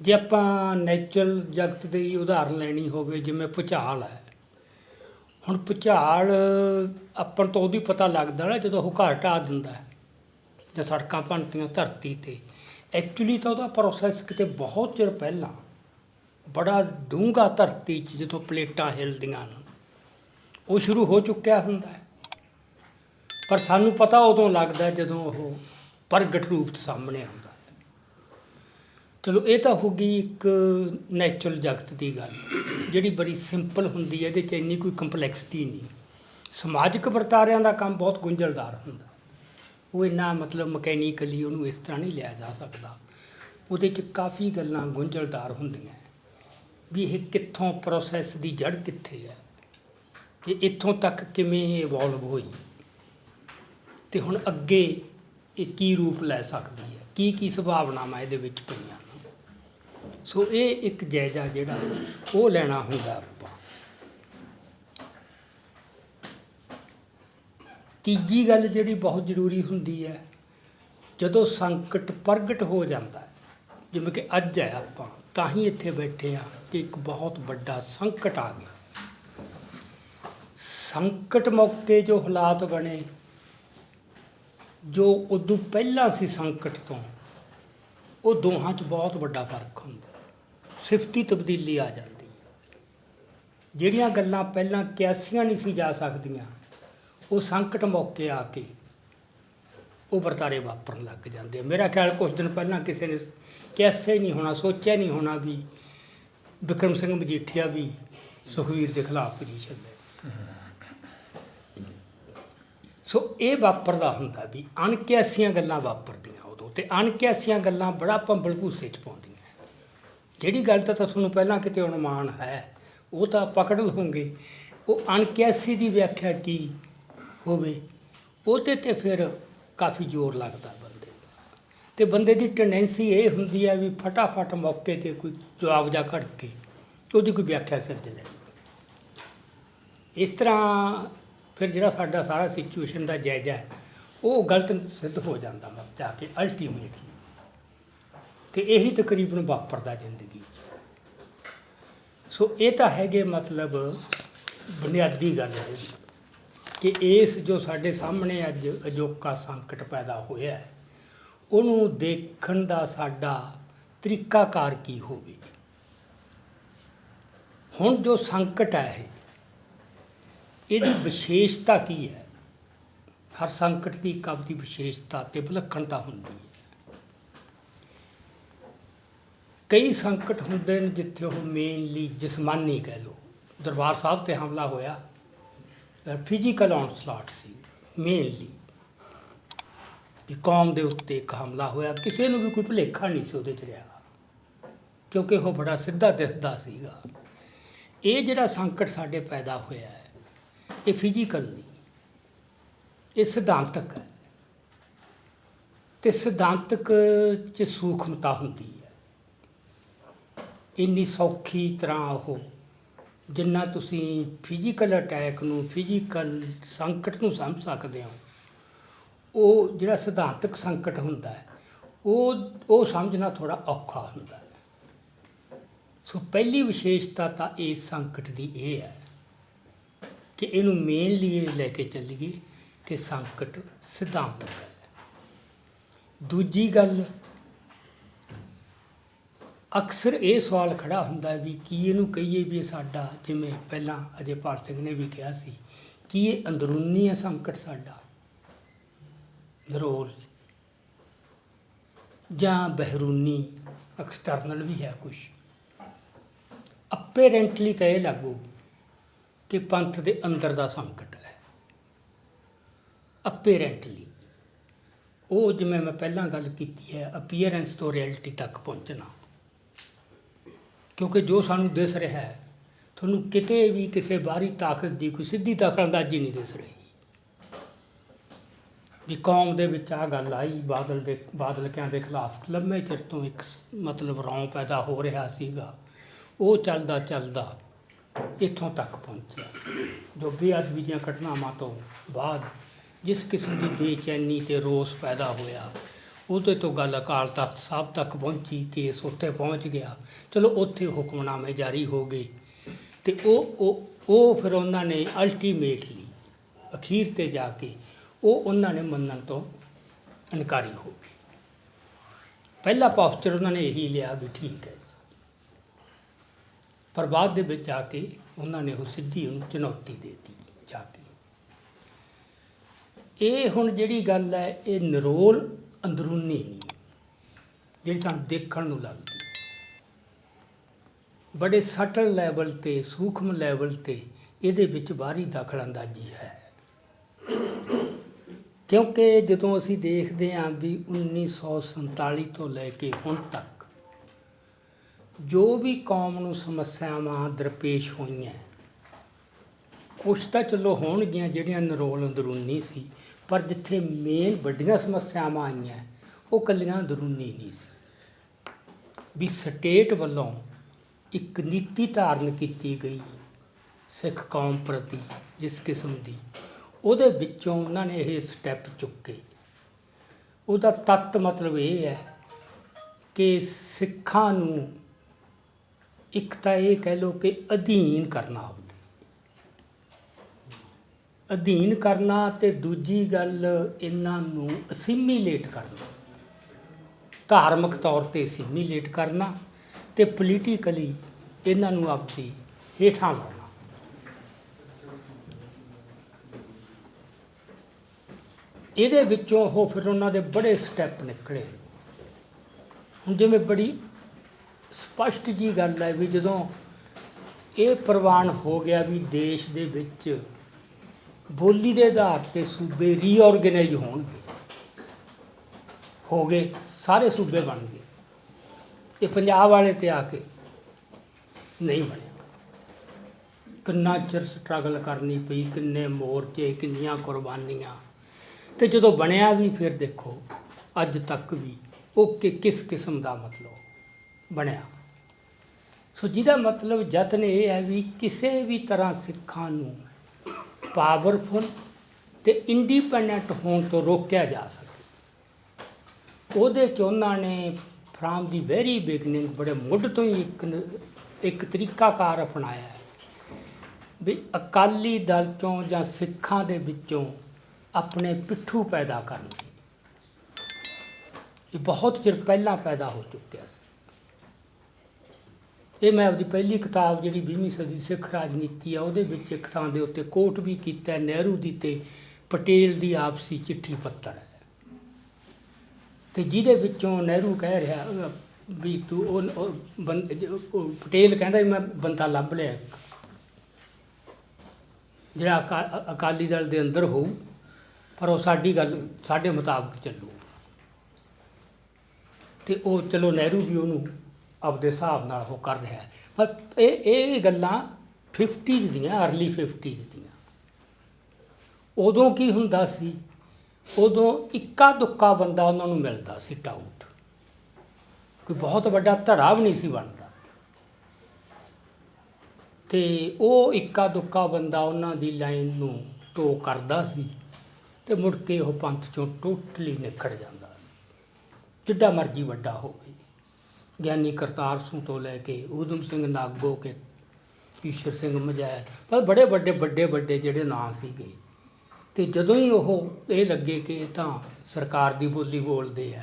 ਜੇ ਆਪਾਂ ਨੈਚੁਰਲ ਜਗਤ ਦੀ ਉਦਾਹਰਨ ਲੈਣੀ ਹੋਵੇ, ਜਿਵੇਂ ਭੁਚਾਲ ਹੈ। ਹੁਣ ਭੁਚਾਲ ਆਪਾਂ ਨੂੰ ਤਾਂ ਉਹਦੀ ਪਤਾ ਲੱਗਦਾ ਨਾ, ਜਦੋਂ ਉਹ ਘਰ ਢਾਹ ਦਿੰਦਾ ਜਾਂ ਸੜਕਾਂ ਭੰਨਤੀਆਂ ਧਰਤੀ ਤੇ। ਐਕਚੁਅਲੀ ਤਾਂ ਉਹਦਾ ਪ੍ਰੋਸੈਸ ਕਿਤੇ ਬਹੁਤ ਚਿਰ ਪਹਿਲਾਂ, ਬੜਾ ਡੂੰਘਾ ਧਰਤੀ 'ਚ ਜਦੋਂ ਪਲੇਟਾਂ ਹਿਲਦੀਆਂ ਨੇ ਉਹ ਸ਼ੁਰੂ ਹੋ ਚੁੱਕਿਆ ਹੁੰਦਾ ਪਰ ਸਾਨੂੰ ਪਤਾ ਉਦੋਂ ਲੱਗਦਾ ਜਦੋਂ ਉਹ ਪ੍ਰਗਟ ਰੂਪ ਸਾਹਮਣੇ ਆਉਂਦਾ ਚਲੋ, ਇਹ ਤਾਂ ਹੋ ਗਈ ਇੱਕ ਨੈਚੁਰਲ ਜਗਤ ਦੀ ਗੱਲ। ਜਿਹੜੀ ਬੜੀ ਸਿੰਪਲ ਹੁੰਦੀ ਹੈ, ਇਹਦੇ 'ਚ ਇੰਨੀ ਕੋਈ ਕੰਪਲੈਕਸਿਟੀ ਨਹੀਂ। ਸਮਾਜਿਕ ਵਰਤਾਰਿਆਂ ਦਾ ਕੰਮ ਬਹੁਤ ਗੁੰਝਲਦਾਰ ਹੁੰਦਾ। ਉਹ ਇੰਨਾ ਮਤਲਬ ਮਕੈਨੀਕਲੀ ਉਹਨੂੰ ਇਸ ਤਰ੍ਹਾਂ ਨਹੀਂ ਲਿਆ ਜਾ ਸਕਦਾ। ਉਹਦੇ 'ਚ ਕਾਫੀ ਗੱਲਾਂ ਗੁੰਝਲਦਾਰ ਹੁੰਦੀਆਂ। ਵੀ ਇਹ ਕਿੱਥੋਂ ਪ੍ਰੋਸੈਸ ਦੀ ਜੜ ਕਿੱਥੇ ਹੈ? ਤੇ ਇੱਥੋਂ ਤੱਕ ਕਿਵੇਂ ਇਹ ਇਵੋਲਵ ਹੋਈ? ਤੇ ਹੁਣ ਅੱਗੇ ਇਹ ਕੀ ਰੂਪ ਲੈ ਸਕਦੀ ਹੈ? ਕੀ ਕੀ ਸੰਭਾਵਨਾਵਾਂ ਇਹਦੇ ਵਿੱਚ ਪਈਆਂ? ਸੋ ਇਹ ਇੱਕ ਜਾਇਜ਼ਾ ਜਿਹੜਾ ਉਹ ਲੈਣਾ ਹੁੰਦਾ ਆਪਾਂ। ਤੀਜੀ ਗੱਲ ਜਿਹੜੀ ਬਹੁਤ ਜ਼ਰੂਰੀ ਹੁੰਦੀ ਹੈ, ਜਦੋਂ ਸੰਕਟ ਪ੍ਰਗਟ ਹੋ ਜਾਂਦਾ ਹੈ, ਜਿਵੇਂ ਕਿ ਅੱਜ ਹੈ ਆਪਾਂ, ਤਾਂ ਹੀ ਇੱਥੇ ਬੈਠੇ ਆ ਕਿ ਇੱਕ ਬਹੁਤ ਵੱਡਾ ਸੰਕਟ ਆ ਗਿਆ। ਸੰਕਟ ਮੌਕੇ ਜੋ ਹਾਲਾਤ ਬਣੇ, ਜੋ ਉਦੋਂ ਪਹਿਲਾਂ ਸੀ ਸੰਕਟ ਤੋਂ ਉਹ ਦੋਹਾਂ 'ਚ ਬਹੁਤ ਵੱਡਾ ਫ਼ਰਕ ਹੁੰਦਾ। ਸਿਫਤੀ ਤਬਦੀਲੀ ਆ ਜਾਂਦੀ ਜਿਹੜੀਆਂ ਗੱਲਾਂ ਪਹਿਲਾਂ ਕਿਆਸੀਆਂ ਨਹੀਂ ਸੀ ਜਾ ਸਕਦੀਆਂ, ਉਹ ਸੰਕਟ ਮੌਕੇ ਆ ਕੇ ਉਹ ਵਰਤਾਰੇ ਵਾਪਰਨ ਲੱਗ ਜਾਂਦੇ ਆ। ਮੇਰਾ ਖਿਆਲ ਕੁਝ ਦਿਨ ਪਹਿਲਾਂ ਕਿਸੇ ਨੇ ਕਿਆਸਿਆ ਹੀ ਨਹੀਂ ਹੋਣਾ, ਸੋਚਿਆ ਨਹੀਂ ਹੋਣਾ ਵੀ ਵਿਕਰਮ ਸਿੰਘ ਮਜੀਠੀਆ ਵੀ ਸੁਖਵੀਰ ਦੇ ਖਿਲਾਫ ਪੋਜੀਸ਼ਨ ਲੈ ਸੋ ਇਹ ਵਾਪਰਦਾ ਹੁੰਦਾ ਵੀ ਅਣਕਿਆਸੀਆਂ ਗੱਲਾਂ ਵਾਪਰਦੀਆਂ। ਉਦੋਂ ਤੇ ਅਣਕਿਆਸੀਆਂ ਗੱਲਾਂ ਬੜਾ ਭੰਬਲ ਭੂਸੇ ਚ ਪਾਉਂਦੀਆਂ। ਜਿਹੜੀ ਗੱਲ ਤਾਂ ਤੁਹਾਨੂੰ ਪਹਿਲਾਂ ਕਿਤੇ ਅਨੁਮਾਨ ਹੈ, ਉਹ ਤਾਂ ਪਕੜ ਲਓਗੇ ਉਹ ਅਣਕਿਆਸੀ ਦੀ ਵਿਆਖਿਆ ਕੀ ਹੋਵੇ, ਉਹਦੇ ਤੇ ਫਿਰ ਕਾਫੀ ਜ਼ੋਰ ਲੱਗਦਾ ਬੰਦੇ ਦਾ ਤੇ ਬੰਦੇ ਦੀ ਟੈਂਡੈਂਸੀ ਇਹ ਹੁੰਦੀ ਹੈ ਵੀ ਫਟਾਫਟ ਮੌਕੇ ਤੇ ਕੋਈ ਜਵਾਬ ਜਾ ਕੱਢ ਕੇ ਉਹਦੀ ਕੋਈ ਵਿਆਖਿਆ ਸਿੱਧ ਲੈ ਇਸ ਤਰ੍ਹਾਂ ਫਿਰ ਜਿਹੜਾ ਸਾਡਾ ਸਾਰਾ ਸਿਚੁਏਸ਼ਨ ਦਾ ਜਾਇਜ਼ਾ ਹੈ ਉਹ ਗਲਤ ਸਿੱਧ ਹੋ ਜਾਂਦਾ ਮਰ ਜਾ ਕੇ ਅਲਟੀਮੇਟਲੀ ਤੇ ਇਹੀ ਤਕਰੀਬਨ ਵਾਪਰਦਾ ਜ਼ਿੰਦਗੀ 'ਚ। ਸੋ ਇਹ ਤਾਂ ਹੈਗੇ ਮਤਲਬ ਬੁਨਿਆਦੀ ਗੱਲ ਹੈ ਕਿ ਇਸ ਜੋ ਸਾਡੇ ਸਾਹਮਣੇ ਅੱਜ ਅਜੋਕਾ ਸੰਕਟ ਪੈਦਾ ਹੋਇਆ ਹੈ, ਉਹਨੂੰ ਦੇਖਣ ਦਾ ਸਾਡਾ ਤਰੀਕਾਕਾਰ ਕੀ ਹੋਵੇ ਹੁਣ ਜੋ ਸੰਕਟ ਹੈ ਇਹ, ਇਹਦੀ ਵਿਸ਼ੇਸ਼ਤਾ ਕੀ ਹੈ? ਹਰ ਸੰਕਟ ਦੀ ਇੱਕ ਆਪਦੀ ਵਿਸ਼ੇਸ਼ਤਾ ਤੇ ਵਿਲੱਖਣਤਾ ਹੁੰਦੀ ਹੈ। ਕਈ ਸੰਕਟ ਹੁੰਦੇ ਨੇ ਜਿੱਥੇ ਉਹ ਮੇਨਲੀ ਜਿਸਮਾਨੀ ਕਹਿ ਲਓ। ਦਰਬਾਰ ਸਾਹਿਬ ਤੇ ਹਮਲਾ ਹੋਇਆ। ਫਿਜ਼ੀਕਲ ਔਨਸਲਾਟ ਸੀ ਮੇਨਲੀ ਵੀ ਕੌਮ ਦੇ ਉੱਤੇ ਇੱਕ ਹਮਲਾ ਹੋਇਆ। ਕਿਸੇ ਨੂੰ ਵੀ ਕੋਈ ਭੁਲੇਖਾ ਨਹੀਂ ਸੀ ਉਹਦੇ ਚ ਰਿਹਾ। ਕਿਉਂਕਿ ਉਹ ਬੜਾ ਸਿੱਧਾ ਦਿਸਦਾ ਸੀਗਾ। ਇਹ ਜਿਹੜਾ ਸੰਕਟ ਸਾਡੇ ਪੈਦਾ ਹੋਇਆ ਹੈ, ਇਹ ਫਿਜ਼ੀਕਲ ਨਹੀਂ। ਇਹ ਸਿਧਾਂਤਕ ਹੈ। ਤੇ ਸਿਧਾਂਤਕ ਚ ਸੂਖਮਤਾ ਹੁੰਦੀ ਹੈ। ਇੰਨੀ ਸੌਖੀ ਤਰ੍ਹਾਂ ਉਹ, ਜਿੰਨਾ ਤੁਸੀਂ ਫਿਜ਼ੀਕਲ ਅਟੈਕ ਨੂੰ ਫਿਜ਼ੀਕਲ ਸੰਕਟ ਨੂੰ ਸਮਝ ਸਕਦੇ ਹੋ, ਉਹ ਜਿਹੜਾ ਸਿਧਾਂਤਕ ਸੰਕਟ ਹੁੰਦਾ ਹੈ, ਉਹ ਉਹ ਸਮਝਣਾ ਥੋੜਾ ਔਖਾ ਹੁੰਦਾ ਹੈ। ਸੋ ਪਹਿਲੀ ਵਿਸ਼ੇਸ਼ਤਾ ਤਾਂ ਇਸ ਸੰਕਟ ਦੀ ਇਹ ਹੈ ਕਿ ਇਹਨੂੰ ਮੇਨਲੀ ਇਹ ਲੈ ਕੇ ਚੱਲੀਏ ਕਿ ਸੰਕਟ ਸਿਧਾਂਤਕ ਹੈ। ਦੂਜੀ ਗੱਲ, ਅਕਸਰ ਇਹ ਸਵਾਲ ਖੜਾ ਹੁੰਦਾ ਹੈ ਵੀ ਕੀ ਇਹਨੂੰ ਕਹੀਏ ਵੀ ਇਹ ਸਾਡਾ, ਜਿਵੇਂ ਪਹਿਲਾਂ ਅਜੇ ਭਾਰਤ ਸਿੰਘ ਨੇ ਵੀ ਕਿਹਾ ਸੀ, ਕੀ ਇਹ ਅੰਦਰੂਨੀ ਹੈ ਸੰਕਟ ਸਾਡਾ? ਜ਼ਰੂਰ ਜਾਂ ਬਹਿਰੂਨੀ ਐਕਸਟਰਨਲ ਵੀ ਹੈ ਕੁਝ ਅਪੇਰੈਂਟਲੀ ਤਾਂ ਇਹ ਲਾਗੂ ਕਿ ਪੰਥ ਦੇ ਅੰਦਰ ਦਾ ਸੰਕਟ। ਅਪੇਰੈਂਟਲੀ ਉਹ ਜਿਵੇਂ ਮੈਂ ਪਹਿਲਾਂ ਗੱਲ ਕੀਤੀ ਹੈ ਅਪੀਅਰੈਂਸ ਤੋਂ ਰਿਐਲਿਟੀ ਤੱਕ ਪਹੁੰਚਣਾ। ਕਿਉਂਕਿ ਜੋ ਸਾਨੂੰ ਦਿਸ ਰਿਹਾ ਹੈ, ਤੁਹਾਨੂੰ ਕਿਤੇ ਵੀ ਕਿਸੇ ਬਾਹਰੀ ਤਾਕਤ ਦੀ ਕੋਈ ਸਿੱਧੀ ਦਖਲਅੰਦਾਜ਼ੀ ਨਹੀਂ ਦਿਸ ਰਹੀ। ਵੀ ਕੌਮ ਦੇ ਵਿੱਚ ਆ ਗੱਲ ਆਈ, ਬਾਦਲ ਦੇ, ਬਾਦਲਕਿਆਂ ਦੇ ਖਿਲਾਫ ਲੰਮੇ ਚਿਰ ਤੋਂ ਇੱਕ ਮਤਲਬ ਰੌਂ ਪੈਦਾ ਹੋ ਰਿਹਾ ਸੀਗਾ। ਉਹ ਚੱਲਦਾ ਚੱਲਦਾ ਇੱਥੋਂ ਤੱਕ ਪਹੁੰਚਿਆ। ਜੋ ਬੇਅਦਬੀ ਦੀਆਂ ਘਟਨਾਵਾਂ ਤੋਂ ਬਾਅਦ ਜਿਸ ਕਿਸਮ ਦੀ ਬੇਚੈਨੀ ਤੇ ਰੋਸ ਪੈਦਾ ਹੋਇਆ, ਉਹਦੇ ਤੋਂ ਗੱਲ ਅਕਾਲ ਤਖਤ ਸਾਹਿਬ ਤੱਕ ਪਹੁੰਚੀ ਕੇਸ ਉੱਥੇ ਪਹੁੰਚ ਗਿਆ। ਚਲੋ ਉੱਥੇ ਹੁਕਮਨਾਮੇ ਜਾਰੀ ਹੋ ਗਏ ਤੇ ਉਹ ਉਹ ਉਹ ਫਿਰ ਉਹਨਾਂ ਨੇ ਅਲਟੀਮੇਟਲੀ ਅਖੀਰ ਤੇ ਜਾ ਕੇ ਉਹ ਉਹਨਾਂ ਨੇ ਮੰਨਣ ਤੋਂ ਇਨਕਾਰੀ ਹੋ ਗਈ। ਪਹਿਲਾ ਪੋਸਚਰ ਉਹਨਾਂ ਨੇ ਇਹੀ ਲਿਆ ਵੀ ਠੀਕ ਹੈ। ਪਰ ਬਾਅਦ ਦੇ ਵਿੱਚ ਜਾ ਕੇ ਉਹਨਾਂ ਨੇ ਉਹ ਸਿੱਧੀ ਉਹਨੂੰ ਚੁਣੌਤੀ ਦੇ ਦਿੱਤੀ ਜਾ ਕੇ। ਇਹ ਹੁਣ ਜਿਹੜੀ ਗੱਲ ਹੈ, ਇਹ ਨਿਰੋਲ ਅੰਦਰੂਨੀ ਨਹੀਂ ਜਿਹੜੀ ਸਾਨੂੰ ਦੇਖਣ ਨੂੰ ਲੱਗਦੀ ਬੜੇ ਸਟਲ ਲੈਵਲ ਤੇ, ਸੂਖਮ ਲੈਵਲ ਤੇ ਇਹਦੇ ਵਿੱਚ ਬਾਹਰੀ ਦਖਲਅੰਦਾਜ਼ੀ ਹੈ। ਕਿਉਂਕਿ ਜਦੋਂ ਅਸੀਂ ਦੇਖਦੇ ਹਾਂ ਵੀ 1947 ਤੋਂ ਲੈ ਕੇ ਹੁਣ ਤੱਕ ਜੋ ਵੀ ਕੌਮ ਨੂੰ ਸਮੱਸਿਆਵਾਂ ਦਰਪੇਸ਼ ਹੋਈਆਂ ਕੁਛ ਤਾਂ ਚਲੋ ਹੋਣਗੀਆਂ ਜਿਹੜੀਆਂ ਨਿਰੋਲ ਅੰਦਰੂਨੀ ਸੀ, ਪਰ ਜਿੱਥੇ ਮੇਨ ਵੱਡੀਆਂ ਸਮੱਸਿਆਵਾਂ ਆਈਆਂ, ਉਹ ਕੱਲੀਆਂ ਅੰਦਰੂਨੀ ਨਹੀਂ ਸੀ। ਵੀ ਸਟੇਟ ਵੱਲੋਂ ਇੱਕ ਨੀਤੀ ਧਾਰਨ ਕੀਤੀ ਗਈ ਸਿੱਖ ਕੌਮ ਪ੍ਰਤੀ ਜਿਸ ਕਿਸਮ ਦੀ, ਉਹਦੇ ਵਿੱਚੋਂ ਉਹਨਾਂ ਨੇ ਇਹ ਸਟੈਪ ਚੁੱਕੇ। ਉਹਦਾ ਤੱਤ ਮਤਲਬ ਇਹ ਹੈ ਕਿ ਸਿੱਖਾਂ ਨੂੰ ਇੱਕ ਤਾਂ ਇਹ ਕਹਿ ਲਓ ਕਿ ਅਧੀਨ ਕਰਨਾ ਆਪਦੇ ਅਧੀਨ ਕਰਨਾ ਤੇ ਦੂਜੀ ਗੱਲ ਇਹਨਾਂ ਨੂੰ ਅਸਿਮੀਲੇਟ ਕਰਨਾ। ਧਾਰਮਿਕ ਤੌਰ ਤੇ ਅਸਿਮੀਲੇਟ ਕਰਨਾ ਤੇ ਪੋਲੀਟੀਕਲੀ ਇਹਨਾਂ ਨੂੰ ਆਪਦੀ ਹੇਠਾਂ ਲਾਉਣਾ। ਇਹਦੇ ਵਿੱਚੋਂ ਉਹ ਫਿਰ ਉਹਨਾਂ ਦੇ ਬੜੇ ਸਟੈਪ ਨਿਕਲੇ। ਹੁਣ ਜਿਵੇਂ ਬੜੀ ਸਪਸ਼ਟ ਜੀ ਗੱਲ ਹੈ ਵੀ ਜਦੋਂ ਇਹ ਪ੍ਰਵਾਨ ਹੋ ਗਿਆ ਵੀ ਦੇਸ਼ ਦੇ ਵਿੱਚ ਬੋਲੀ ਦੇ ਆਧਾਰ ਤੇ ਸੂਬੇ ਰੀਆਰਗੇਨਾਈਜ਼ ਹੋਣਗੇ। ਹੋ ਗਏ, ਸਾਰੇ ਸੂਬੇ ਬਣ ਗਏ। ਇਹ ਪੰਜਾਬ ਵਾਲੇ ਤੇ ਆ ਕੇ ਨਹੀਂ ਬਣਿਆ। ਕਿੰਨਾ ਚਿਰ ਸਟਰਗਲ ਕਰਨੀ ਪਈ, ਕਿੰਨੇ ਮੋਰਚੇ ਕਿੰਨੀਆਂ ਕੁਰਬਾਨੀਆਂ। ਤੇ ਜਦੋਂ ਬਣਿਆ ਵੀ, ਫਿਰ ਦੇਖੋ, ਅੱਜ ਤੱਕ ਵੀ ਉਹ ਕਿ, ਕਿਸ ਕਿਸਮ ਦਾ ਮਤਲਬ ਬਣਿਆ। ਸੋ ਜਿਹਦਾ ਮਤਲਬ ਯਤਨ ਇਹ ਹੈ ਵੀ ਕਿਸੇ ਵੀ ਤਰ੍ਹਾਂ ਸਿੱਖਾਂ ਨੂੰ ਪਾਵਰਫੁਲ ਤੇ ਇੰਡੀਪੈਂਡੈਂਟ ਹੋਣ ਤੋਂ ਰੋਕਿਆ ਜਾ ਸਕੇ। ਉਹਦੇ ਚ ਉਹਨਾਂ ਨੇ ਫਰਾਮ ਦੀ ਵੈਰੀ ਬਿਗਨਿੰਗ ਬੜੇ ਮੁੱਢ ਤੋਂ ਹੀ ਇੱਕ ਇੱਕ ਤਰੀਕਾਕਾਰ ਅਪਣਾਇਆ ਵੀ ਅਕਾਲੀ ਦਲ ਤੋਂ ਜਾਂ ਸਿੱਖਾਂ ਦੇ ਵਿੱਚੋਂ ਆਪਣੇ ਪਿੱਠੂ ਪੈਦਾ ਕਰਨੇ। ਇਹ ਬਹੁਤ ਚਿਰ ਪਹਿਲਾਂ ਪੈਦਾ ਹੋ ਚੁੱਕਿਆ ਸੀ। ਇਹ ਮੈਂ ਆਪਦੀ ਪਹਿਲੀ ਕਿਤਾਬ ਜਿਹੜੀ 20ਵੀਂ ਸਦੀ ਸਿੱਖ ਰਾਜਨੀਤੀ ਆ, ਉਹਦੇ ਵਿੱਚ ਇੱਕ ਥਾਂ ਦੇ ਉੱਤੇ ਕੋਟ ਵੀ ਕੀਤਾ ਨਹਿਰੂ ਦੀ ਤੇ ਪਟੇਲ ਦੀ ਆਪਸੀ ਚਿੱਠੀ ਪੱਤਰ ਹੈ। ਤੇ ਜਿਹਦੇ ਵਿੱਚੋਂ ਨਹਿਰੂ ਕਹਿ ਰਿਹਾ ਵੀ ਤੂੰ ਉਹ ਬੰ- ਪਟੇਲ ਕਹਿੰਦਾ ਮੈਂ ਬੰਦਾ ਲੱਭ ਲਿਆ ਜਿਹੜਾ ਅਕਾ- ਅਕਾਲੀ ਦਲ ਦੇ ਅੰਦਰ ਹੋਊ, ਪਰ ਉਹ ਸਾਡੀ ਗੱਲ, ਸਾਡੇ ਮੁਤਾਬਕ ਚੱਲੂ। ਤੇ ਉਹ ਚਲੋ ਨਹਿਰੂ ਵੀ ਉਹਨੂੰ ਆਪਦੇ ਹਿਸਾਬ ਨਾਲ ਉਹ ਕਰ ਰਿਹਾ ਹੈ। ਪਰ ਇਹ ਇਹ ਗੱਲਾਂ 50s ਦੀਆਂ ਅਰਲੀ 50s ਦੀਆਂ। ਉਦੋਂ ਕੀ ਹੁੰਦਾ ਸੀ? ਉਦੋਂ ਇੱਕਾ ਦੁੱਕਾ ਬੰਦਾ ਉਹਨਾਂ ਨੂੰ ਮਿਲਦਾ ਸੀ ਟਾਊਟ ਕੋਈ ਬਹੁਤ ਵੱਡਾ ਧੜਾ ਵੀ ਨਹੀਂ ਸੀ ਬਣਦਾ। ਤੇ ਉਹ ਇੱਕਾ ਦੁੱਕਾ ਬੰਦਾ ਉਹਨਾਂ ਦੀ ਲਾਈਨ ਨੂੰ ਟੋ ਕਰਦਾ ਸੀ ਤੇ ਮੁੜ ਕੇ ਉਹ ਪੰਥ ਚੋਂ ਟੋਟਲੀ ਨਿਖੜ ਜਾਂਦਾ ਸੀ। ਜਿੱਡਾ ਮਰਜ਼ੀ ਵੱਡਾ ਹੋਵੇ। ਗਿਆਨੀ ਕਰਤਾਰ ਸਿੰਘ ਤੋਂ ਲੈ ਕੇ ਊਧਮ ਸਿੰਘ ਨਾਗੋ ਕੇ ਈਸ਼ਰ ਸਿੰਘ ਮਜੈਲ, ਪਰ ਬੜੇ ਵੱਡੇ ਵੱਡੇ ਵੱਡੇ ਜਿਹੜੇ ਨਾਂ ਸੀਗੇ। ਤੇ ਜਦੋਂ ਹੀ ਉਹ ਇਹ ਲੱਗੇ ਕਿ ਇਹ ਤਾਂ ਸਰਕਾਰ ਦੀ ਬੋਲੀ ਬੋਲਦੇ ਆ,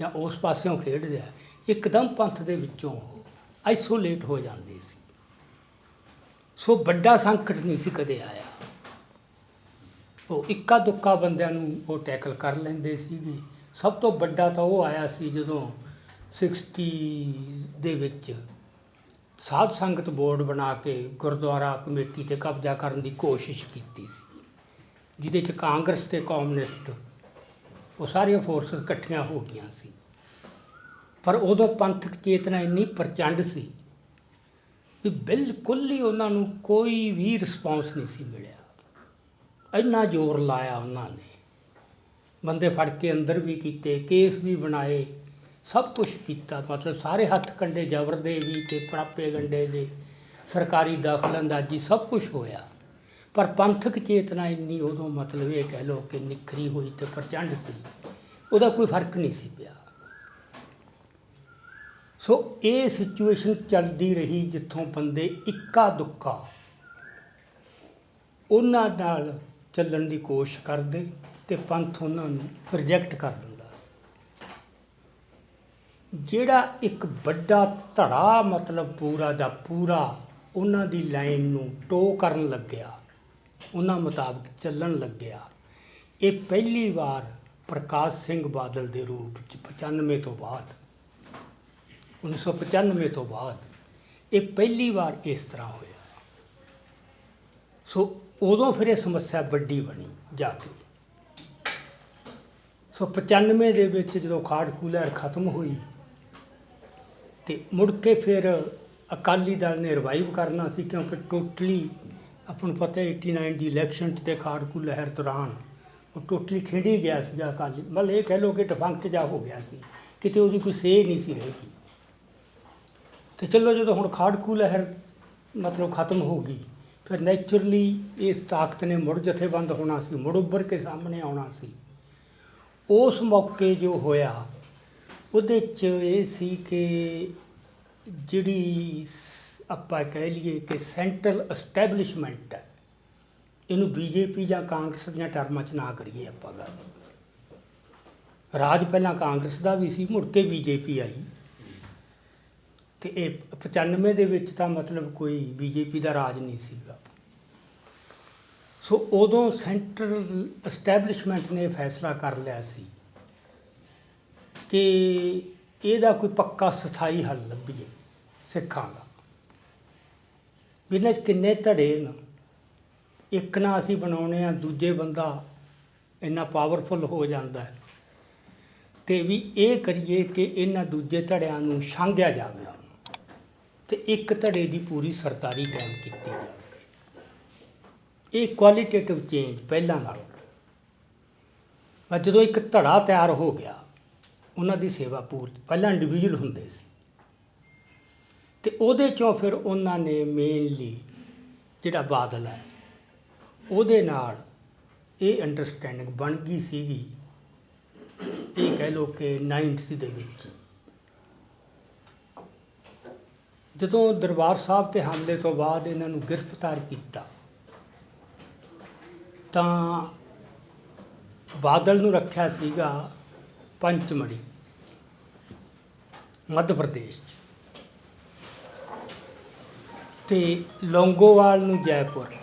ਜਾਂ ਉਸ ਪਾਸਿਓਂ ਖੇਡਦੇ ਆ, ਇੱਕਦਮ ਪੰਥ ਦੇ ਵਿੱਚੋਂ ਆਈਸੋਲੇਟ ਹੋ ਜਾਂਦੇ ਸੀ। ਸੋ ਵੱਡਾ ਸੰਕਟ ਨਹੀਂ ਸੀ ਕਦੇ ਆਇਆ। ਉਹ ਇੱਕਾ ਦੁੱਕਾ ਬੰਦਿਆਂ ਨੂੰ ਉਹ ਟੈਕਲ ਕਰ ਲੈਂਦੇ ਸੀਗੇ। ਸਭ ਤੋਂ ਵੱਡਾ ਤਾਂ ਉਹ ਆਇਆ ਸੀ ਜਦੋਂ 60 ਦੇ ਵਿੱਚ ਸਾਧ ਸੰਗਤ ਬੋਰਡ ਬਣਾ ਕੇ ਗੁਰਦੁਆਰਾ ਕਮੇਟੀ ਤੇ ਕਬਜ਼ਾ ਕਰਨ ਦੀ ਕੋਸ਼ਿਸ਼ ਕੀਤੀ ਸੀ, ਜਿਹਦੇ ਚ ਕਾਂਗਰਸ ਤੇ ਕਮਿਊਨਿਸਟ ਉਹ ਸਾਰੀਆਂ ਫੋਰਸਸ ਇਕੱਠੀਆਂ ਹੋ ਗਈਆਂ ਸੀ। ਪਰ ਉਦੋਂ ਪੰਥਕ ਚੇਤਨਾ ਇੰਨੀ ਪ੍ਰਚੰਡ ਸੀ ਵੀ ਬਿਲਕੁਲ ਹੀ ਉਹਨਾਂ ਨੂੰ ਕੋਈ ਵੀ ਰਿਸਪੌਂਸ ਨਹੀਂ ਸੀ ਮਿਲਿਆ। ਇੰਨਾ ਜ਼ੋਰ ਲਾਇਆ ਉਹਨਾਂ ਨੇ। ਬੰਦੇ ਫੜ ਕੇ ਅੰਦਰ ਵੀ ਕੀਤੇ, ਕੇਸ ਵੀ ਬਣਾਏ ਸਭ ਕੁਝ ਕੀਤਾ, ਮਤਲਬ ਸਾਰੇ ਹੱਥ ਕੰਡੇ ਜ਼ਬਰ ਦੇ ਵੀ ਤੇ ਪ੍ਰਾਪੇ ਗੰਡੇ ਦੇ, ਸਰਕਾਰੀ ਦਾਖਲ ਅੰਦਾਜ਼ੀ ਸਭ ਕੁਝ ਹੋਇਆ। ਪਰ ਪੰਥਕ ਚੇਤਨਾ ਇੰਨੀ ਉਦੋਂ ਮਤਲਬ ਇਹ ਕਹਿ ਲਓ ਕਿ ਨਿਖਰੀ ਹੋਈ ਤੇ ਪ੍ਰਚੰਡ ਸੀ, ਉਹਦਾ ਕੋਈ ਫ਼ਰਕ ਨਹੀਂ ਸੀ ਪਿਆ। ਸੋ ਇਹ ਸਿਚੁਏਸ਼ਨ ਚੱਲਦੀ ਰਹੀ ਜਿੱਥੋਂ ਬੰਦੇ ਇੱਕਾ ਦੁੱਕਾ ਉਹਨਾਂ ਨਾਲ ਚੱਲਣ ਦੀ ਕੋਸ਼ਿਸ਼ ਕਰਦੇ ਤੇ ਪੰਥ ਉਹਨਾਂ ਨੂੰ ਰਿਜੈਕਟ ਕਰ ਦਿੰਦਾ। ਜਿਹੜਾ ਇੱਕ ਵੱਡਾ ਧੜਾ ਮਤਲਬ ਪੂਰਾ ਦਾ ਪੂਰਾ ਉਹਨਾਂ ਦੀ ਲਾਈਨ ਨੂੰ ਟੋ ਕਰਨ ਲੱਗਿਆ, ਉਹਨਾਂ ਮੁਤਾਬਕ ਚੱਲਣ ਲੱਗਿਆ। ਇਹ ਪਹਿਲੀ ਵਾਰ ਪ੍ਰਕਾਸ਼ ਸਿੰਘ ਬਾਦਲ ਦੇ ਰੂਪ ਚ 95 ਤੋਂ ਬਾਅਦ 1995 ਤੋਂ ਬਾਅਦ ਇਹ ਪਹਿਲੀ ਵਾਰ ਇਸ ਤਰ੍ਹਾਂ ਹੋਇਆ। ਸੋ ਉਦੋਂ ਫਿਰ ਇਹ ਸਮੱਸਿਆ ਵੱਡੀ ਬਣੀ ਜਾ ਕੇ। ਸੋ 95 ਦੇ ਵਿੱਚ ਜਦੋਂ ਖਾੜਕੂ ਕੂਲਰ ਖਤਮ ਹੋਈ ਤੇ ਮੁੜ ਕੇ ਫਿਰ ਅਕਾਲੀ ਦਲ ਨੇ ਰਿਵਾਈਵ ਕਰਨਾ ਸੀ ਕਿਉਂਕਿ ਟੋਟਲੀ ਆਪਾਂ ਨੂੰ ਪਤਾ ਹੈ 89 ਦੀ ਇਲੈਕਸ਼ਨ 'ਚ ਤੇ ਖਾੜਕੂ ਲਹਿਰ ਦੌਰਾਨ ਉਹ ਟੋਟਲੀ ਖੇਡੀ ਗਿਆ ਸੀਗਾ ਅਕਾਲੀ, ਮਤਲਬ ਇਹ ਕਹਿ ਲਓ ਕਿ ਡਿਫੰਕਟ ਜਾ ਹੋ ਗਿਆ ਸੀ, ਕਿਤੇ ਉਹਦੀ ਕੋਈ ਸੇ ਨਹੀਂ ਸੀ ਰਹੇਗੀ ਤੇ ਚਲੋ ਜਦੋਂ ਹੁਣ ਖਾੜਕੂ ਲਹਿਰ ਮਤਲਬ ਖਤਮ ਹੋ ਗਈ, ਫਿਰ ਨੇਚਰਲੀ ਇਸ ਤਾਕਤ ਨੇ ਮੁੜ ਜਥੇਬੰਦ ਹੋਣਾ ਸੀ, ਮੁੜ ਉੱਭਰ ਕੇ ਸਾਹਮਣੇ ਆਉਣਾ ਸੀ। ਉਸ ਮੌਕੇ ਜੋ ਹੋਇਆ ਉਹਦੇ ਚ ਇਹ ਸੀ ਕਿ ਜਿਹੜੀ ਆਪਾਂ ਕਹਿ ਲਈਏ ਕਿ ਸੈਂਟਰਲ ਐਸਟੈਬਲਿਸ਼ਮੈਂਟ ਹੈ। ਇਹਨੂੰ ਬੀਜੇਪੀ ਜਾਂ ਕਾਂਗਰਸ ਦੀਆਂ ਟਰਮਾਂ 'ਚ ਨਾ ਕਰੀਏ ਆਪਾਂ ਗੱਲ। ਰਾਜ ਪਹਿਲਾਂ ਕਾਂਗਰਸ ਦਾ ਵੀ ਸੀ, ਮੁੜ ਕੇ ਬੀਜੇਪੀ ਆਈ। ਤੇ ਇਹ 95 ਦੇ ਵਿੱਚ ਤਾਂ ਮਤਲਬ ਕੋਈ ਬੀਜੇਪੀ ਦਾ ਰਾਜ ਨਹੀਂ ਸੀਗਾ। ਸੋ ਉਦੋਂ ਸੈਂਟਰਲ ਐਸਟੈਬਲਿਸ਼ਮੈਂਟ ਨੇ ਫੈਸਲਾ ਕਰ ਲਿਆ ਸੀ। ਕਿ ਇਹਦਾ ਕੋਈ ਪੱਕਾ ਸਥਾਈ ਹੱਲ ਲੱਭੀਏ ਸਿੱਖਾਂ ਦਾ। ਵੀ ਇਹਨਾਂ 'ਚ ਕਿੰਨੇ ਧੜੇ ਨੇ ਇੱਕ ਨਾ ਅਸੀਂ ਬਣਾਉਣੇ ਆ, ਦੂਜੇ ਬੰਦਾ ਇੰਨਾ ਪਾਵਰਫੁਲ ਹੋ ਜਾਂਦਾ ਹੈ। ਤੇ ਵੀ ਇਹ ਕਰੀਏ ਕਿ ਇਹਨਾਂ ਦੂਜੇ ਧੜਿਆਂ ਨੂੰ ਛਾਂਗਿਆ ਜਾਵੇ। ਹੁਣ ਤੇ ਇੱਕ ਧੜੇ ਦੀ ਪੂਰੀ ਸਰਦਾਰੀ ਕਾਇਮ ਕੀਤੀ ਜਾਵੇ। ਇਹ ਕੁਆਲੀਟੇਟਿਵ ਚੇਂਜ ਪਹਿਲਾਂ ਨਾਲੋਂ। ਜਦੋਂ ਇੱਕ ਧੜਾ ਤਿਆਰ ਹੋ ਗਿਆ ਉਹਨਾਂ ਦੀ ਸੇਵਾ ਪੂਰਤੀ, ਪਹਿਲਾਂ ਇੰਡੀਵਿਜੂਅਲ ਹੁੰਦੇ ਸੀ। ਤੇ ਉਹਦੇ ਚੋਂ ਫਿਰ ਉਹਨਾਂ ਨੇ ਮੇਨਲੀ ਜਿਹੜਾ ਬਾਦਲ ਹੈ, ਉਹਦੇ ਨਾਲ ਇਹ ਅੰਡਰਸਟੈਂਡਿੰਗ ਬਣ ਗਈ ਸੀਗੀ, ਇਹ ਕਹਿ ਲਓ ਕਿ 90s ਦੇ ਵਿੱਚ। ਜਦੋਂ ਦਰਬਾਰ ਸਾਹਿਬ ਤੇ ਹਮਲੇ ਤੋਂ ਬਾਅਦ ਇਹਨਾਂ ਨੂੰ ਗ੍ਰਿਫਤਾਰ ਕੀਤਾ, ਤਾਂ ਬਾਦਲ ਨੂੰ ਰੱਖਿਆ ਸੀਗਾ ਪੰਚਮੜੀ ਮੱਧ ਪ੍ਰਦੇਸ਼ 'ਚ। ਤੇ ਲੌਂਗੋਵਾਲ ਨੂੰ ਜੈਪੁਰ।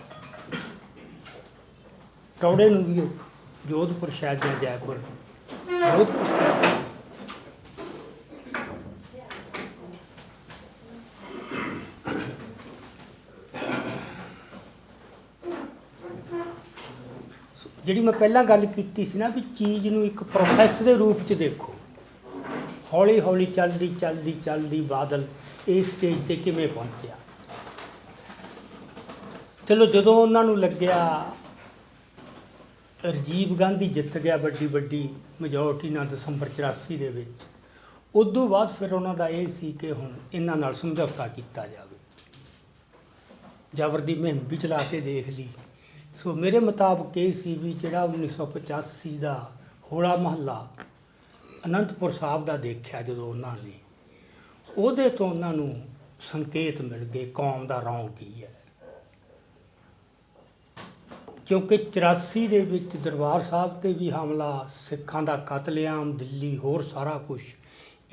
ਟੌੜੇ ਨੂੰ ਵੀ ਜੋਧਪੁਰ ਸ਼ਾਇਦ ਜਾਂ ਜੈਪੁਰ। ਬਹੁਤ ਜਿਹੜੀ ਮੈਂ ਪਹਿਲਾਂ ਗੱਲ ਕੀਤੀ ਸੀ ਨਾ ਵੀ ਚੀਜ਼ ਨੂੰ ਇੱਕ ਪ੍ਰੋਸੈਸ ਦੇ ਰੂਪ 'ਚ ਦੇਖੋ। ਹੌਲੀ ਹੌਲੀ ਚੱਲਦੀ ਚੱਲਦੀ ਚੱਲਦੀ ਬਾਦਲ ਇਸ ਸਟੇਜ ਤੇ ਕਿਵੇਂ ਪਹੁੰਚਿਆ? ਚਲੋ ਜਦੋਂ ਉਹਨਾਂ ਨੂੰ ਲੱਗਿਆ, ਰਾਜੀਵ ਗਾਂਧੀ ਜਿੱਤ ਗਿਆ ਵੱਡੀ ਵੱਡੀ ਮੈਜੋਰਟੀ ਨਾਲ ਦਸੰਬਰ 84 ਦੇ ਵਿੱਚ, ਉਦੋਂ ਬਾਅਦ ਫਿਰ ਉਹਨਾਂ ਦਾ ਇਹ ਸੀ ਕਿ ਹੁਣ ਇਹਨਾਂ ਨਾਲ ਸਮਝੌਤਾ ਕੀਤਾ ਜਾਵੇ। ਜ਼ਬਰ ਦੀ ਮੁਹਿੰਮ ਵੀ ਚਲਾ ਕੇ ਦੇਖ ਲਈ। ਸੋ ਮੇਰੇ ਮੁਤਾਬਕ ਇਹ ਸੀ ਵੀ ਜਿਹੜਾ 1985 ਦਾ ਹੋਲਾ ਮਹੱਲਾ ਅਨੰਦਪੁਰ ਸਾਹਿਬ ਦਾ ਦੇਖਿਆ ਜਦੋਂ ਉਹਨਾਂ ਨੇ, ਉਹਦੇ ਤੋਂ ਉਹਨਾਂ ਨੂੰ ਸੰਕੇਤ ਮਿਲ ਗਏ ਕੌਮ ਦਾ ਰੌਂ ਕੀ ਹੈ। ਕਿਉਂਕਿ 84 ਦੇ ਵਿੱਚ ਦਰਬਾਰ ਸਾਹਿਬ ਤੇ ਵੀ ਹਮਲਾ, ਸਿੱਖਾਂ ਦਾ ਕਤਲੇਆਮ, ਦਿੱਲੀ, ਹੋਰ ਸਾਰਾ ਕੁਝ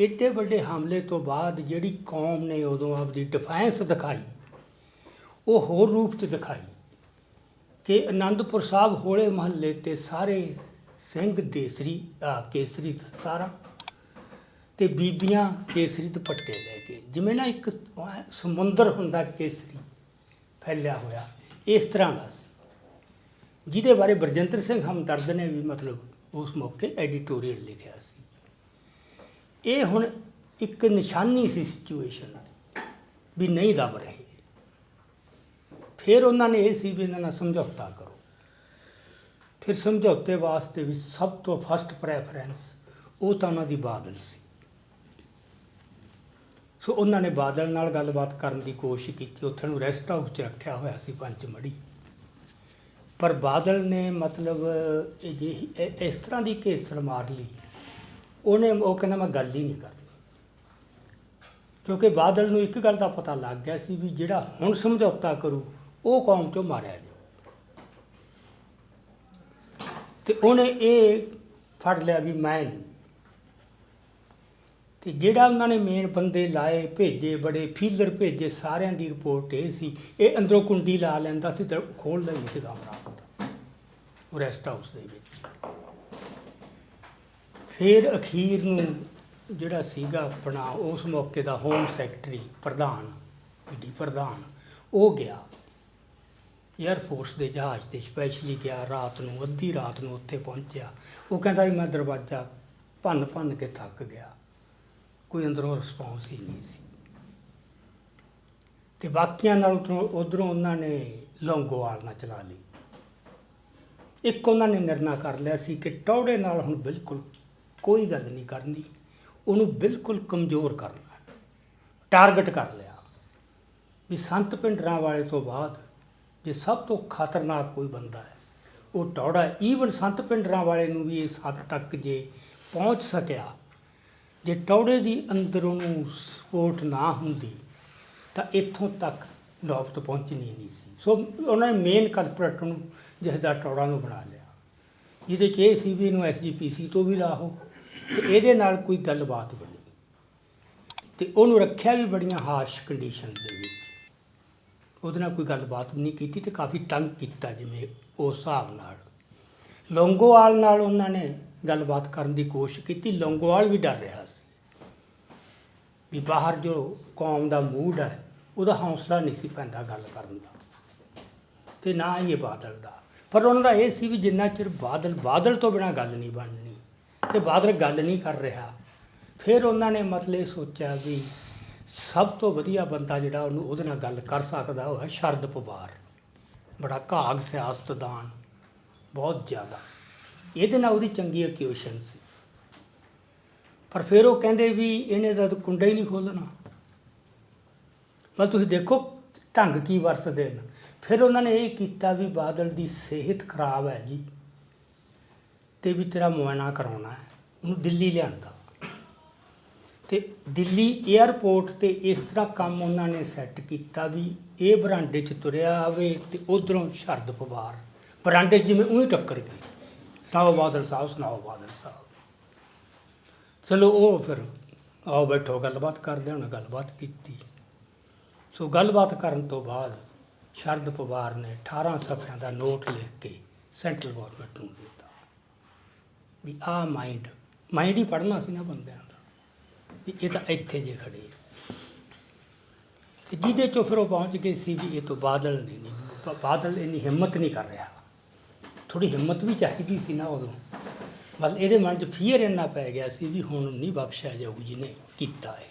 ਏਡੇ ਵੱਡੇ ਹਮਲੇ ਤੋਂ ਬਾਅਦ ਜਿਹੜੀ ਕੌਮ ਨੇ ਉਦੋਂ ਆਪਦੀ ਡਿਫੈਂਸ ਦਿਖਾਈ, ਉਹ ਹੋਰ ਰੂਪ 'ਚ ਦਿਖਾਈ ਕਿ ਅਨੰਦਪੁਰ ਸਾਹਿਬ ਹੋਲੇ ਮਹੱਲੇ ਤੇ ਸਾਰੇ ਸਿੰਘ ਦੇਸਰੀ, ਆ ਕੇਸਰੀ ਸਤਾਰਾ ਤੇ ਬੀਬੀਆਂ ਕੇਸਰੀ ਦੁਪੱਟੇ ਲੈ ਕੇ। ਜਿਵੇਂ ਨਾ ਇੱਕ ਸਮੁੰਦਰ ਹੁੰਦਾ ਕੇਸਰੀ, ਫੈਲਿਆ ਹੋਇਆ, ਇਸ ਤਰ੍ਹਾਂ ਦਾ ਸੀ। ਜਿਹਦੇ ਬਾਰੇ ਬਰਜਿੰਦਰ ਸਿੰਘ ਹਮਦਰਦ ਨੇ ਵੀ ਮਤਲਬ ਉਸ ਮੌਕੇ ਐਡੀਟੋਰੀਅਲ ਲਿਖਿਆ ਸੀ। ਇਹ ਹੁਣ ਇੱਕ ਨਿਸ਼ਾਨੀ ਸੀ ਸਿਚੁਏਸ਼ਨ, ਵੀ ਨਹੀਂ ਦਬ ਰਹੇ। ਫਿਰ ਉਹਨਾਂ ਨੇ ਇਹ ਸੀ ਵੀ ਇਹਨਾਂ ਨਾਲ ਸਮਝੌਤਾ ਕਰੋ। ਫਿਰ ਸਮਝੌਤੇ ਵਾਸਤੇ ਵੀ ਸਭ ਤੋਂ ਫਸਟ ਪ੍ਰੈਫਰੈਂਸ ਉਹ ਤਾਂ ਉਹਨਾਂ ਦੀ ਬਾਦਲ ਸੀ। ਸੋ ਉਹਨਾਂ ਨੇ ਬਾਦਲ ਨਾਲ ਗੱਲਬਾਤ ਕਰਨ ਦੀ ਕੋਸ਼ਿਸ਼ ਕੀਤੀ, ਉੱਥੇ ਨੂੰ ਰੈਸਟ ਹਾਊਸ 'ਚ ਰੱਖਿਆ ਹੋਇਆ ਸੀ ਪੰਚਮੜੀ ਪਰ ਬਾਦਲ ਨੇ ਮਤਲਬ ਇਹ ਇਸ ਤਰ੍ਹਾਂ ਦੀ ਘੇਸਲ ਮਾਰ ਲਈ। ਉਹਨੇ, ਉਹ ਕਹਿੰਦਾ ਮੈਂ ਗੱਲ ਹੀ ਨਹੀਂ ਕਰਦੀ। ਕਿਉਂਕਿ ਬਾਦਲ ਨੂੰ ਇੱਕ ਗੱਲ ਦਾ ਪਤਾ ਲੱਗ ਗਿਆ ਸੀ ਵੀ ਜਿਹੜਾ ਹੁਣ ਸਮਝੌਤਾ ਕਰੂ, ਉਹ ਕੌਮ ਚੋਂ ਮਾਰਿਆ ਜਾਊ। ਤੇ ਉਹਨੇ ਇਹ ਫੜ ਲਿਆ ਵੀ ਮੈਂ ਨਹੀਂ ਤੇ ਜਿਹੜਾ ਉਹਨਾਂ ਨੇ ਮੇਨ ਬੰਦੇ ਲਾਏ, ਭੇਜੇ ਬੜੇ ਫੀਲਰ ਭੇਜੇ, ਸਾਰਿਆਂ ਦੀ ਰਿਪੋਰਟ ਇਹ ਸੀ। ਇਹ ਅੰਦਰੋਂ ਕੁੰਡੀ ਲਾ ਲੈਂਦਾ ਸੀ ਤੇ ਖੋਲ੍ਹਦਾ ਹੀ ਨਹੀਂ ਸੀ ਕਮਰਾ। ਉਹ ਰੈਸਟ ਹਾਊਸ ਦੇ ਵਿੱਚ। ਫਿਰ ਅਖੀਰ ਨੂੰ ਜਿਹੜਾ ਸੀਗਾ ਆਪਣਾ, ਉਸ ਮੌਕੇ ਦਾ ਹੋਮ ਸੈਕਟਰੀ ਪ੍ਰਧਾਨ ਡੀ ਪ੍ਰਧਾਨ, ਉਹ ਗਿਆ। 에ਅਰਫੋਰਸ ਦੇ ਜਹਾਜ਼ ਤੇ ਸਪੈਸ਼ਲੀ ਗਿਆ, ਰਾਤ ਨੂੰ, ਅੱਧੀ ਰਾਤ ਨੂੰ ਉੱਥੇ ਪਹੁੰਚਿਆ। ਉਹ ਕਹਿੰਦਾ ਵੀ ਮੈਂ ਦਰਵਾਜ਼ਾ ਭੰਨ ਭੰਨ ਕੇ ਥੱਕ ਗਿਆ। ਕੋਈ ਅੰਦਰੋਂ ਰਿਸਪੌਂਸ ਹੀ ਨਹੀਂ ਸੀ। ਤੇ ਬਾਕੀਆਂ ਨਾਲ ਉਧਰੋਂ ਉਹਨਾਂ ਨੇ ਲੌਂਗੋਵਾਲ ਨਾਲ ਚਲਾ ਲਈ। ਇੱਕ ਉਹਨਾਂ ਨੇ ਨਿਰਣਾ ਕਰ ਲਿਆ ਸੀ ਕਿ ਟੌੜੇ ਨਾਲ ਹੁਣ ਬਿਲਕੁਲ ਕੋਈ ਗੱਲ ਨਹੀਂ ਕਰਨੀ। ਉਹਨੂੰ ਬਿਲਕੁਲ ਕਮਜ਼ੋਰ ਕਰਨਾ ਟਾਰਗੇਟ ਕਰ ਲਿਆ। ਵੀ ਸੰਤ ਪਿੰਡਰਾਂ ਵਾਲੇ ਤੋਂ ਬਾਅਦ ਜੇ ਸਭ ਤੋਂ ਖਤਰਨਾਕ ਕੋਈ ਬੰਦਾ ਹੈ, ਉਹ ਟੌੜਾ ਈਵਨ ਸੰਤ ਪਿੰਡਰਾਂ ਵਾਲੇ ਨੂੰ ਵੀ ਇਸ ਹੱਦ ਤੱਕ ਜੇ ਪਹੁੰਚ ਸਕਿਆ, ਜੇ ਟੌੜੇ ਦੀ ਅੰਦਰੋਂ ਨੂੰ ਸਪੋਰਟ ਨਾ ਹੁੰਦੀ, ਤਾਂ ਇੱਥੋਂ ਤੱਕ ਨੌਬਤ ਪਹੁੰਚਣੀ ਨਹੀਂ ਸੀ। ਸੋ ਉਹਨਾਂ ਨੇ ਮੇਨ ਕਲਪਰੇਟ ਨੂੰ ਜਿਹਦਾ ਟੌੜਾ ਨੂੰ ਬਣਾ ਲਿਆ। ਜਿਹਦੇ 'ਚ ਇਹ ਸੀ ਵੀ ਇਹਨੂੰ ਐਸਜੀਪੀਸੀ ਤੋਂ ਵੀ ਲਾਹੋ, ਤੇ ਇਹਦੇ ਨਾਲ ਕੋਈ ਗੱਲਬਾਤ ਬਣੀ। ਤੇ ਉਹਨੂੰ ਰੱਖਿਆ ਵੀ ਬੜੀਆਂ ਹਾਰਸ਼ ਕੰਡੀਸ਼ਨ ਦੇ ਵਿੱਚ। ਉਹਦੇ ਨਾਲ ਕੋਈ ਗੱਲਬਾਤ ਨਹੀਂ ਕੀਤੀ ਤੇ ਕਾਫੀ ਤੰਗ ਕੀਤਾ ਜਿਵੇਂ ਉਸ ਹਿਸਾਬ ਨਾਲ। ਲੌਂਗੋਵਾਲ ਨਾਲ ਉਹਨਾਂ ਨੇ ਗੱਲਬਾਤ ਕਰਨ ਦੀ ਕੋਸ਼ਿਸ਼ ਕੀਤੀ। ਲੌਂਗੋਵਾਲ ਵੀ ਡਰ ਰਿਹਾ ਸੀ ਵੀ ਬਾਹਰ ਜੋ ਕੌਮ ਦਾ ਮੂਡ ਹੈ, ਉਹਦਾ ਹੌਸਲਾ ਨਹੀਂ ਸੀ ਪੈਂਦਾ ਗੱਲ ਕਰਨ ਦਾ ਤੇ ਨਾ ਹੀ ਇਹ ਬਾਦਲ ਦਾ ਪਰ ਉਹਨਾਂ ਦਾ ਇਹ ਸੀ ਵੀ ਜਿੰਨਾ ਚਿਰ ਬਾਦਲ ਬਾਦਲ ਤੋਂ ਬਿਨਾ ਗੱਲ ਨਹੀਂ ਬਣਨੀ ਤੇ ਬਾਦਲ ਗੱਲ ਨਹੀਂ ਕਰ ਰਿਹਾ, ਫਿਰ ਉਹਨਾਂ ਨੇ ਮਤਲਬ ਇਹ ਸੋਚਿਆ ਵੀ ਸਭ ਤੋਂ ਵਧੀਆ ਬੰਦਾ ਜਿਹੜਾ ਉਹਨੂੰ ਉਹਦੇ ਨਾਲ ਗੱਲ ਕਰ ਸਕਦਾ ਉਹ ਹੈ ਸ਼ਰਦ ਪਵਾਰ। ਬੜਾ ਘਾਗ ਸਿਆਸਤਦਾਨ, ਬਹੁਤ ਜ਼ਿਆਦਾ। ਇਹਦੇ ਨਾਲ ਉਹਦੀ ਚੰਗੀ ਇਕੁਏਸ਼ਨ ਸੀ। ਪਰ ਫਿਰ ਉਹ ਕਹਿੰਦੇ ਵੀ ਇਹਨੇ ਤਾਂ ਕੁੰਡਾ ਹੀ ਨਹੀਂ ਖੋਲਣਾ ਮਤਲਬ ਤੁਸੀਂ ਦੇਖੋ ਢੰਗ ਕੀ ਵਰਤਦੇ ਨੇ। ਫਿਰ ਉਹਨਾਂ ਨੇ ਇਹ ਕੀਤਾ ਵੀ ਬਾਦਲ ਦੀ ਸਿਹਤ ਖਰਾਬ ਹੈ ਜੀ, ਤੇ ਵੀ ਤੇਰਾ ਮੁਆਇਨਾ ਕਰਾਉਣਾ ਹੈ। ਉਹਨੂੰ ਦਿੱਲੀ ਲਿਆਂਦਾ। ਤੇ ਦਿੱਲੀ 에ਅਰਪੋਰਟ ਤੇ ਇਸ ਤਰ੍ਹਾਂ ਕੰਮ ਉਹਨਾਂ ਨੇ ਸੈੱਟ ਕੀਤਾ ਵੀ ਇਹ ਬਰਾਂਡੇ 'ਚ ਤੁਰਿਆ ਆਵੇ ਤੇ ਉਧਰੋਂ ਸ਼ਰਦ ਪਵਾਰ। ਬਰਾਂਡੇ 'ਚ ਜਿਵੇਂ ਉਹੀ ਟੱਕਰ ਗਈ। ਸਾਓ ਬਾਦਲ ਸਾਹਿਬ, ਸੁਣਾਓ ਬਾਦਲ ਸਾਹਿਬ। ਚਲੋ ਉਹ ਫਿਰ ਆਓ ਬੈਠੋ, ਗੱਲਬਾਤ ਕਰਦੇ ਹੁਣ ਗੱਲਬਾਤ ਕੀਤੀ। ਸੋ ਗੱਲਬਾਤ ਕਰਨ ਤੋਂ ਬਾਅਦ ਸ਼ਰਦ ਪਵਾਰ ਨੇ 18 ਸਫ਼ਿਆਂ ਦਾ ਨੋਟ ਲਿਖ ਕੇ ਸੈਂਟਰਲ ਗਵਰਨਮੈਂਟ ਨੂੰ ਦਿੱਤਾ। ਵੀ ਆ ਮਾਈਂਡ ਮਾਈਂਡ ਹੀ ਪੜ੍ਹਨਾ ਸੀ ਨਾ ਬੰਦਿਆਂ ਦਾ। ਵੀ ਇਹ ਤਾਂ ਇੱਥੇ ਜੇ ਖੜੇ ਤੇ ਜਿਹਦੇ ਚੋਂ ਫਿਰ ਉਹ ਪਹੁੰਚ ਗਏ ਸੀ ਵੀ ਇਹ ਤੋਂ ਬਾਦਲ ਨਹੀਂ ਨਹੀਂ ਬਾਦਲ ਇੰਨੀ ਹਿੰਮਤ ਨਹੀਂ ਕਰ ਰਿਹਾ। ਥੋੜੀ ਹਿੰਮਤ ਵੀ ਚਾਹੀਦੀ ਸੀ ਨਾ ਉਦੋਂ। ਬਸ ਇਹਦੇ ਮਨ 'ਚ ਫੀਅਰ ਇੰਨਾ ਪੈ ਗਿਆ ਸੀ ਵੀ ਹੁਣ ਨਹੀਂ ਬਖਸ਼ਿਆ ਜਾਊ ਜਿਹਨੇ ਕੀਤਾ ਹੈ।